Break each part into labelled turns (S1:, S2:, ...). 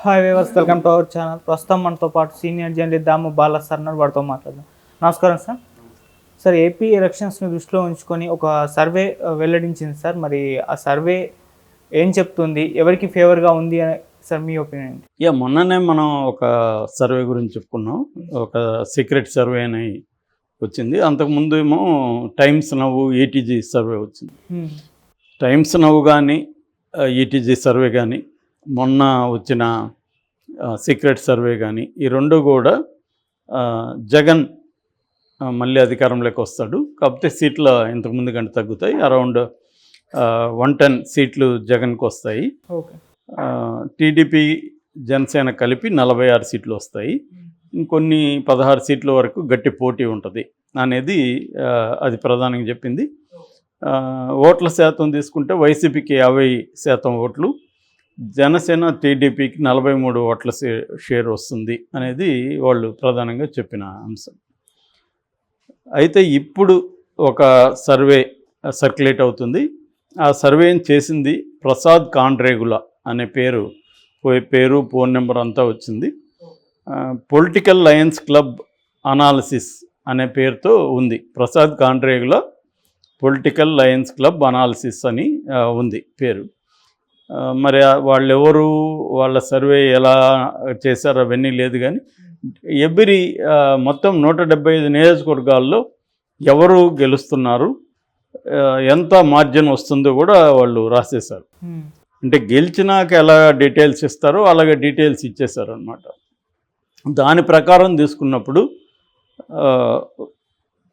S1: Hi viewers welcome to our channel ప్రస్తుతం మనతో పాటు senior journalist Damu Bala sir ఉన్నారు వాడితో మాట్లాడదాం. నమస్కారం సార్ సార్ ఏపీ ఎలక్షన్స్ని దృష్టిలో ఉంచుకొని ఒక సర్వే ఆ, వెల్లడించింది సార్ మరి ఆ సర్వే ఏం చెప్తుంది? ఎవరికి ఫేవర్గా ఉంది అని సార్ మీ ఒపీనియన్
S2: యా మొన్ననే మనం ఒక సర్వే గురించి చెప్పుకున్నాం. ఒక సీక్రెట్ సర్వే అని వచ్చింది. అంతకుముందు ఏమో టైమ్స్ నవ్వు ఈటీజీ సర్వే వచ్చింది. టైమ్స్ నవ్వు కానీ ఈటీజీ సర్వే కానీ మొన్న వచ్చిన సీక్రెట్ సర్వే కానీ ఈ రెండు కూడా జగన్ మళ్ళీ అధికారంలోకి వస్తాడు. కాకపోతే సీట్లు ఇంతకుముందు కంటే తగ్గుతాయి. అరౌండ్ వన్ టెన్ సీట్లు జగన్కి వస్తాయి. టీడీపీ జనసేన కలిపి నలభై ఆరు సీట్లు వస్తాయి. ఇంకొన్ని పదహారు సీట్ల వరకు గట్టి పోటీ ఉంటుంది అనేది అది ప్రధానంగా చెప్పింది. ఓట్ల శాతం తీసుకుంటే వైసీపీకి యాభై శాతం ఓట్లు జనసేన టీడీపీకి నలభై మూడు ఓట్ల షేర్ వస్తుంది అనేది వాళ్ళు ప్రధానంగా చెప్పిన అంశం. అయితే ఇప్పుడు ఒక సర్వే సర్క్యులేట్ అవుతుంది. ఆ సర్వేని చేసింది ప్రసాద్ కాండ్రేగుల అనే పేరు పేరు ఫోన్ నెంబర్ అంతా వచ్చింది. పొలిటికల్ లయన్స్ క్లబ్ అనాలిసిస్ అనే పేరుతో ఉంది. Prasad Kandregula political lions club analysis అని ఉంది పేరు. మరి ఆ వాళ్ళెవరు వాళ్ళ సర్వే ఎలా చేశారో అవన్నీ లేదు కానీ ఎవ్రీ మొత్తం నూట డెబ్బై ఐదు నియోజకవర్గాల్లో ఎవరు గెలుస్తున్నారు ఎంత మార్జిన్ వస్తుందో కూడా వాళ్ళు రాసేశారు. అంటే గెలిచినాక ఎలా డీటెయిల్స్ ఇస్తారో అలాగే డీటెయిల్స్ ఇచ్చేశారు అనమాట దాని ప్రకారం తీసుకున్నప్పుడు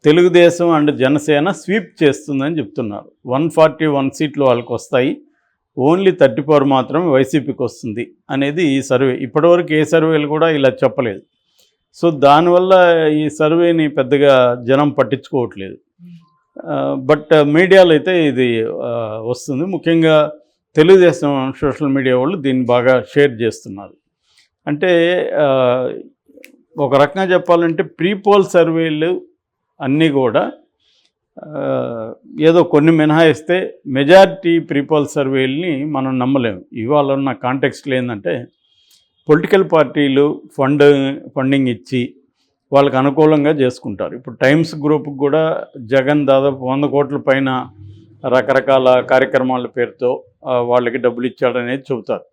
S2: తెలుగుదేశం అండ్ జనసేన స్వీప్ చేస్తుందని చెప్తున్నారు. వన్ ఫార్టీ వన్ సీట్లు వాళ్ళకి వస్తాయి ఓన్లీ థర్టీ ఫోర్ మాత్రమే వైసీపీకి వస్తుంది అనేది ఈ సర్వే. ఇప్పటివరకు ఏ సర్వేలు కూడా ఇలా చెప్పలేదు. సో దానివల్ల ఈ సర్వేని పెద్దగా జనం పట్టించుకోవట్లేదు. బట్ మీడియాలో అయితే ఇది వస్తుంది. ముఖ్యంగా తెలుగుదేశం సోషల్ మీడియా వాళ్ళు దీన్ని బాగా షేర్ చేస్తున్నారు. అంటే ఒక రకంగా చెప్పాలంటే ప్రీపోల్ సర్వేలు అన్నీ కూడా ఏదో కొన్ని మినహాయిస్తే మెజారిటీ ప్రీపోల్ సర్వేల్ని మనం నమ్మలేము. ఇవాళ ఉన్న కాంటెక్స్ట్లు ఏంటంటే పొలిటికల్ పార్టీలు ఫండ్ ఫండింగ్ ఇచ్చి వాళ్ళకి అనుకూలంగా చేసుకుంటారు. ఇప్పుడు టైమ్స్ గ్రూప్ కూడా జగన్ దాదాపు వంద కోట్ల పైన రకరకాల కార్యక్రమాల పేరుతో వాళ్ళకి డబ్బులు ఇచ్చాడనేది చెబుతారు.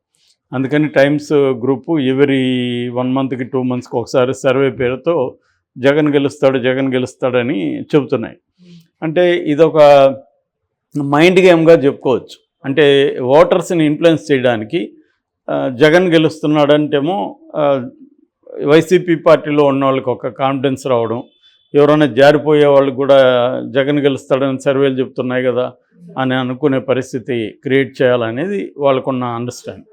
S2: అందుకని టైమ్స్ గ్రూపు ఎవరి వన్ మంత్కి టూ మంత్స్కి ఒకసారి సర్వే పేరుతో జగన్ గెలుస్తాడు జగన్ గెలుస్తాడని చెబుతున్నాయి. అంటే ఇదొక మైండ్ గేమ్గా చెప్పుకోవచ్చు. అంటే ఓటర్స్ని ఇన్ఫ్లుయెన్స్ చేయడానికి జగన్ గెలుస్తున్నాడంటేమో వైసీపీ పార్టీలో ఉన్న వాళ్ళకి ఒక కాన్ఫిడెన్స్ రావడం ఎవరైనా జారిపోయే వాళ్ళకి కూడా జగన్ గెలుస్తాడని సర్వేలు చెప్తున్నాయి కదా అని అనుకునే పరిస్థితి క్రియేట్ చేయాలనేది వాళ్ళకున్న అండర్స్టాండ్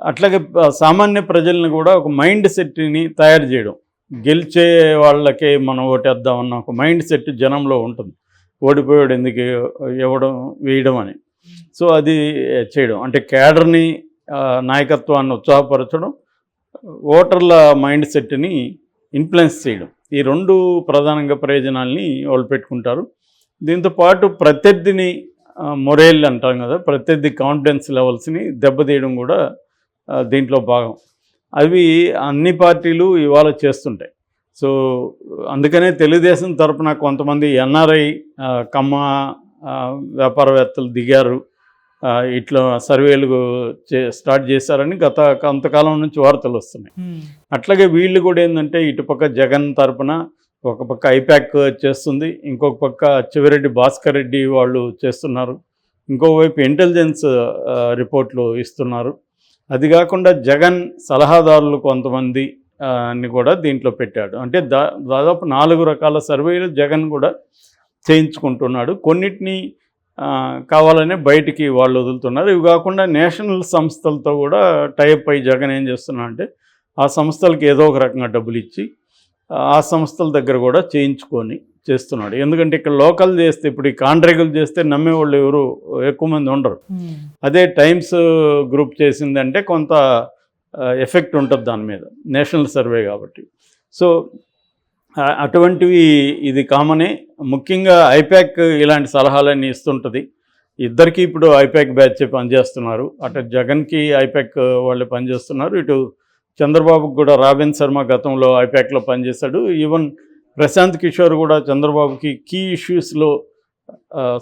S2: అట్లాగే సామాన్య ప్రజల్ని కూడా ఒక మైండ్ సెట్ని తయారు చేయడం. గెలిచే వాళ్ళకే మనం ఓటేద్దామన్న ఒక మైండ్ సెట్ జనంలో ఉంటుంది. ఓడిపోయాడు ఎందుకు ఇవ్వడం వేయడం అని. సో అది చేయడం. అంటే క్యాడర్ని నాయకత్వాన్ని ఉత్సాహపరచడం ఓటర్ల మైండ్ సెట్ని ఇన్ఫ్లుయెన్స్ చేయడం. ఈ రెండు ప్రధానంగా ప్రయోజనాల్ని వాళ్ళు పెట్టుకుంటారు. దీంతో పాటు ప్రత్యర్థిని మొరేల్ అంటాం కదా ప్రత్యర్థి కాన్ఫిడెన్స్ లెవెల్స్ని దెబ్బతీయడం కూడా దీంట్లో భాగం. అవి అన్ని పార్టీలు ఇవాళ చేస్తుంటాయి. సో అందుకనే తెలుగుదేశం తరపున కొంతమంది ఎన్ఆర్ఐ కమ్మ వ్యాపారవేత్తలు దిగారు. ఇట్లా సర్వేలు చే స్టార్ట్ చేశారని గత కొంతకాలం నుంచి వార్తలు వస్తున్నాయి. అట్లాగే వీళ్ళు కూడా ఏంటంటే ఇటుపక్క జగన్ తరపున ఒక పక్క ఐప్యాక్ చేస్తుంది ఇంకొక పక్క చివరెడ్డి భాస్కర్ రెడ్డి వాళ్ళు చేస్తున్నారు ఇంకొక వైపు ఇంటెలిజెన్స్ రిపోర్ట్లు ఇస్తున్నారు. అది కాకుండా జగన్ సలహాదారులు కొంతమంది ని కూడా దీంట్లో పెట్టాడు. అంటే దా దాదాపు నాలుగు రకాల సర్వేలు జగన్ కూడా చేయించుకుంటున్నాడు. కొన్నిటిని కావాలనే బయటికి వాళ్ళు వదులుతున్నారు. ఇవి కాకుండా నేషనల్ సంస్థలతో కూడా టైప్ అయి జగన్ ఏం చేస్తున్నా అంటే ఆ సంస్థలకి ఏదో ఒక రకంగా డబ్బులు ఇచ్చి ఆ సంస్థల దగ్గర కూడా చేయించుకొని చేస్తున్నాడు. ఎందుకంటే ఇక్కడ లోకల్ చేస్తే ఇప్పుడు ఈ కాంట్రాక్టులు చేస్తే నమ్మేవాళ్ళు ఎవరు? ఎక్కువ మంది ఉండరు. అదే టైమ్స్ గ్రూప్ చేసిందంటే కొంత ఎఫెక్ట్ ఉంటుంది దాని మీద నేషనల్ సర్వే కాబట్టి. సో అటువంటివి ఇది కామనే. ముఖ్యంగా ఐపాక్ ఇలాంటి సలహాలన్నీ ఇస్తుంటుంది. ఇద్దరికి ఇప్పుడు ఐపాక్ బ్యాచ్ పనిచేస్తున్నారు. అటు జగన్కి ఐపాక్ వాళ్ళు పనిచేస్తున్నారు. ఇటు చంద్రబాబుకి కూడా రాబిన్ శర్మ గతంలో ఐపాక్లో పనిచేశాడు. ఈవెన్ ప్రశాంత్ కిషోర్ కూడా చంద్రబాబుకి కీ ఇష్యూస్లో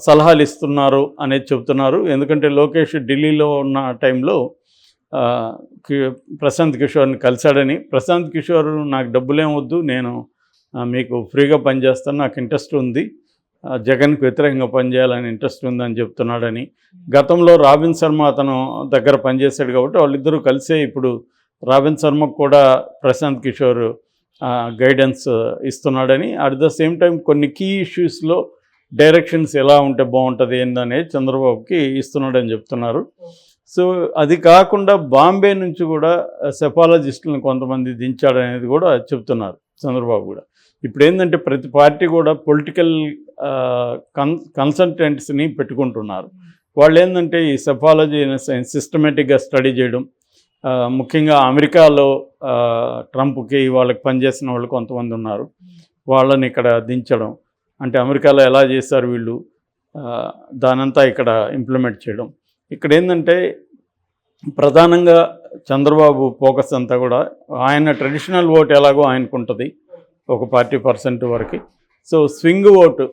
S2: సలహాలు ఇస్తున్నారు అనేది చెబుతున్నారు ఎందుకంటే లోకేష్ ఢిల్లీలో ఉన్న టైంలో ప్రశాంత్ కిషోర్ని కలిశాడని. ప్రశాంత్ కిషోర్ నాకు డబ్బులేం వద్దు నేను మీకు ఫ్రీగా పనిచేస్తాను నాకు ఇంట్రెస్ట్ ఉంది. జగన్కు జగన్కి వ్యతిరేకంగా పనిచేయాలని ఇంట్రెస్ట్ ఉందని చెప్తున్నాడని. గతంలో రాబిన్ శర్మ అతను దగ్గర పనిచేశాడు కాబట్టి వాళ్ళిద్దరూ కలిసే ఇప్పుడు రాబిన్ శర్మకు కూడా ప్రశాంత్ కిషోర్ గైడెన్స్ ఇస్తున్నాడని. అట్ ద సేమ్ టైం కొన్ని కీ ఇష్యూస్లో డైరెక్షన్స్ ఎలా ఉంటే బాగుంటుంది ఏందనేది చంద్రబాబుకి ఇస్తున్నాడని చెప్తున్నారు. సో అది కాకుండా బాంబే నుంచి కూడా సెఫాలజిస్టులను కొంతమంది దించాడనేది కూడా చెప్తున్నారు చంద్రబాబు కూడా. ఇప్పుడు ఏంటంటే ప్రతి పార్టీ కూడా పొలిటికల్ కన్ కన్సల్టెంట్స్ని పెట్టుకుంటున్నారు. వాళ్ళు ఏంటంటే ఈ సెఫాలజీ సైన్స్ సిస్టమేటిక్గా స్టడీ చేయడం ముఖ్యంగా అమెరికాలో ట్రంప్కి వాళ్ళకి పనిచేసిన వాళ్ళు కొంతమంది ఉన్నారు. వాళ్ళని ఇక్కడ దించడం అంటే అమెరికాలో ఎలా చేశారు వీళ్ళు దానంతా ఇక్కడ ఇంప్లిమెంట్ చేయడం. ఇక్కడ ఏంటంటే ప్రధానంగా చంద్రబాబు ఫోకస్ అంతా కూడా ఆయన ట్రెడిషనల్ ఓట్ ఎలాగో ఆయనకు ఉంటుంది ఒక పార్టీ పర్సెంట్ వరకు. So swing vote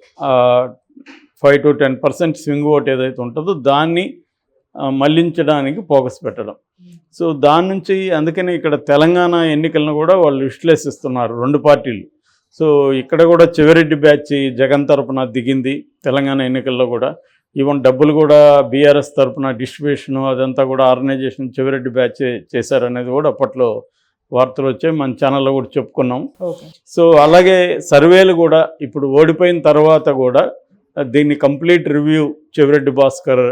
S2: five to ten percent swing vote ఏదైతే ఉంటుందో దాన్ని మళ్ళించడానికి ఫోకస్ పెట్టడం. సో దాని నుంచి అందుకని ఇక్కడ తెలంగాణ ఎన్నికలను కూడా వాళ్ళు విశ్లేషిస్తున్నారు రెండు పార్టీలు. సో ఇక్కడ కూడా చివరెడ్డి బ్యాచ్ జగన్ తరపున దిగింది తెలంగాణ ఎన్నికల్లో కూడా. ఈవెన్ డబ్బులు కూడా బీఆర్ఎస్ తరపున డిస్ట్రిబ్యూషన్ అదంతా కూడా ఆర్గనైజేషన్ చివరెడ్డి బ్యాచ్ చేశారనేది కూడా అప్పట్లో వార్తలు వచ్చాయి. మన ఛానల్లో కూడా చెప్పుకున్నాం. సో అలాగే సర్వేలు కూడా ఇప్పుడు ఓడిపోయిన తర్వాత కూడా దీన్ని కంప్లీట్ రివ్యూ చెవిరెడ్డి భాస్కర్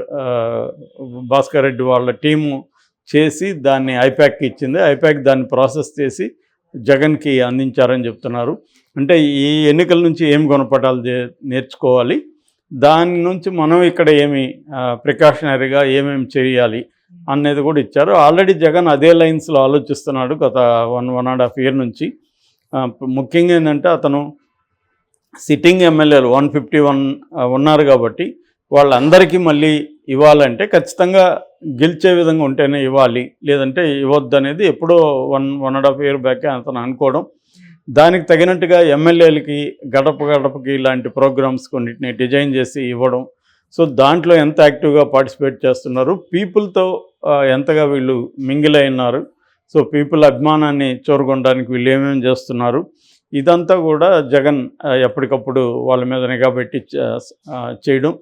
S2: భాస్కర్ రెడ్డి వాళ్ళ టీము చేసి దాన్ని ఐప్యాక్కి ఇచ్చింది. ఐప్యాక్ దాన్ని ప్రాసెస్ చేసి జగన్కి అందించారని చెప్తున్నారు. అంటే ఈ ఎన్నికల నుంచి ఏం గుణపటాలు నేర్చుకోవాలి? దాని నుంచి మనం ఇక్కడ ఏమి ప్రికాషనరీగా ఏమేమి చేయాలి అనేది కూడా ఇచ్చారు. ఆల్రెడీ జగన్ అదే లైన్స్లో ఆలోచిస్తున్నాడు గత one one and half year నుంచి. ముఖ్యంగా ఏంటంటే అతను సిట్టింగ్ ఎమ్మెల్యేలు వన్ ఫిఫ్టీ వన్ ఉన్నారు కాబట్టి వాళ్ళందరికీ మళ్ళీ ఇవ్వాలంటే ఖచ్చితంగా గెలిచే విధంగా ఉంటేనే ఇవ్వాలి లేదంటే ఇవ్వద్దు అనేది ఎప్పుడో one one and half year బ్యాకే అతను అనుకోవడం. దానికి తగినట్టుగా ఎమ్మెల్యేలకి గడప గడపకి ఇలాంటి ప్రోగ్రామ్స్ కొన్నిటిని డిజైన్ చేసి ఇవ్వడం. సో దాంట్లో ఎంత యాక్టివ్గా పార్టిసిపేట్ చేస్తున్నారు? పీపుల్తో ఎంతగా వీళ్ళు మింగిల్ అయినారు? సో పీపుల్ అభిమానాన్ని చూరగొనడానికి వీళ్ళు ఏమేమి చేస్తున్నారు? ఇదంతా కూడా జగన్ ఎప్పటికప్పుడు వాళ్ళ మీద నిఘా పెట్టి చేయడం.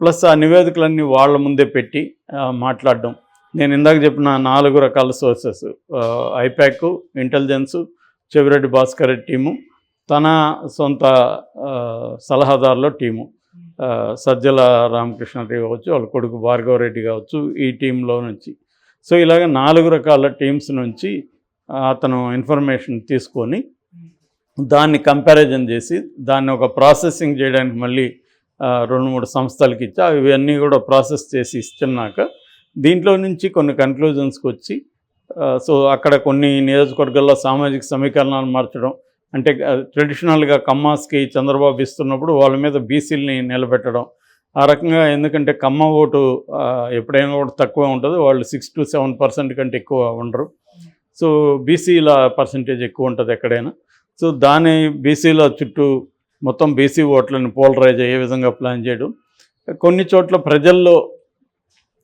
S2: ప్లస్ ఆ నివేదికలన్నీ వాళ్ళ ముందే పెట్టి మాట్లాడడం. నేను ఇందాక చెప్పిన నాలుగు రకాల sources IPAC intelligence Chevireddy Bhaskar Reddy team తన సొంత సలహాదారుల టీము. సజ్జల రామకృష్ణారెడ్డి కావచ్చు వాళ్ళ కొడుకు భార్గవ రెడ్డి కావచ్చు ఈ టీంలో నుంచి. సో ఇలాగ నాలుగు రకాల టీమ్స్ నుంచి అతను ఇన్ఫర్మేషన్ తీసుకొని దాన్ని కంపారిజన్ చేసి దాన్ని ఒక ప్రాసెసింగ్ చేయడానికి మళ్ళీ రెండు మూడు సంస్థలకి ఇచ్చి ఇవన్నీ కూడా ప్రాసెస్ చేసి ఇస్తున్నాక దీంట్లో నుంచి కొన్ని కన్క్లూజన్స్కి వచ్చి సో అక్కడ కొన్ని నియోజకవర్గాల్లో సామాజిక సమీకరణాలు మార్చడం అంటే ట్రెడిషనల్గా కమ్మాస్కి చంద్రబాబు ఇస్తున్నప్పుడు వాళ్ళ మీద బీసీలని నిలబెట్టడం. ఆ రకంగా ఎందుకంటే కమ్మ ఓటు ఎప్పుడైనా కూడా తక్కువ ఉంటుంది. వాళ్ళు సిక్స్ టు సెవెన్ పర్సెంట్ కంటే ఎక్కువ ఉండరు. సో బీసీల పర్సంటేజ్ ఎక్కువ ఉంటుంది ఎక్కడైనా. సో దాని బీసీల చుట్టూ మొత్తం బీసీ ఓట్లను పోలరైజ్ అయ్యే విధంగా ప్లాన్ చేయడం. కొన్ని చోట్ల ప్రజల్లో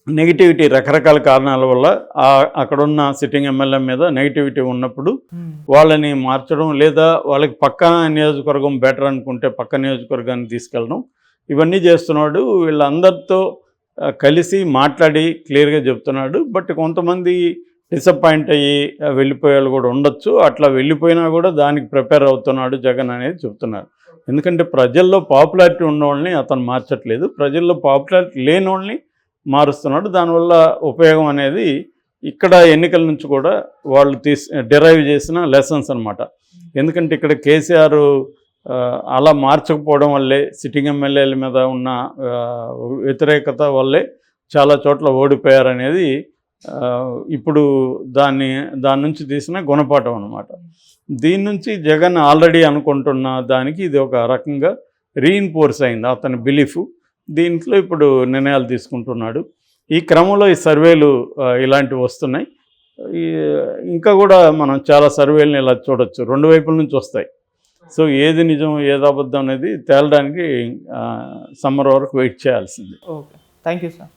S2: నెగిటివిటీ రకరకాల కారణాల వల్ల ఆ- అక్కడున్న సిట్టింగ్ ఎమ్మెల్యే మీద నెగిటివిటీ ఉన్నప్పుడు వాళ్ళని మార్చడం లేదా వాళ్ళకి పక్కన నియోజకవర్గం బెటర్ అనుకుంటే పక్క నియోజకవర్గాన్ని తీసుకెళ్ళడం ఇవన్నీ చేస్తున్నాడు. వీళ్ళందరితో కలిసి మాట్లాడి క్లియర్గా చెప్తున్నాడు. బట్ కొంతమంది డిసప్పాయింట్ అయ్యి ఆ, వెళ్ళిపోయే వాళ్ళు కూడా ఉండొచ్చు. అట్లా వెళ్ళిపోయినా కూడా దానికి ప్రిపేర్ అవుతున్నాడు జగన్ అనేది చెప్తున్నారు. ఎందుకంటే ప్రజల్లో పాపులారిటీ ఉన్నవాళ్ళని అతను మార్చట్లేదు. ప్రజల్లో పాపులారిటీ లేని వాళ్ళని మారుస్తున్నాడు. దానివల్ల ఉపయోగం అనేది ఇక్కడ ఎన్నికల నుంచి కూడా వాళ్ళు తీసి డిరైవ్ చేసిన లెసన్స్ అనమాట ఎందుకంటే ఇక్కడ కేసీఆర్ అలా మార్చకపోవడం వల్లే సిట్టింగ్ ఎమ్మెల్యేల మీద ఉన్న వ్యతిరేకత వల్లే చాలా చోట్ల ఓడిపోయారనేది ఇప్పుడు దాన్ని దాని నుంచి తీసిన గుణపాఠం అనమాట దీని నుంచి జగన్ ఆల్రెడీ అనుకుంటున్న దానికి ఇది ఒక రకంగా రీఇన్ఫోర్స్ అయింది అతని బిలీఫ్ దీంట్లో ఇప్పుడు నిర్ణయాలు తీసుకుంటున్నాడు. ఈ క్రమంలో ఈ సర్వేలు ఇలాంటివి వస్తున్నాయి. ఇంకా కూడా మనం చాలా సర్వేలను ఇలా చూడొచ్చు. రెండు వైపుల నుంచి వస్తాయి. సో ఏది నిజం ఏది అబద్ధం అనేది తేలడానికి సమ్మర్ వరకు వెయిట్ చేయాల్సింది.
S1: ఓకే. Thank you sir.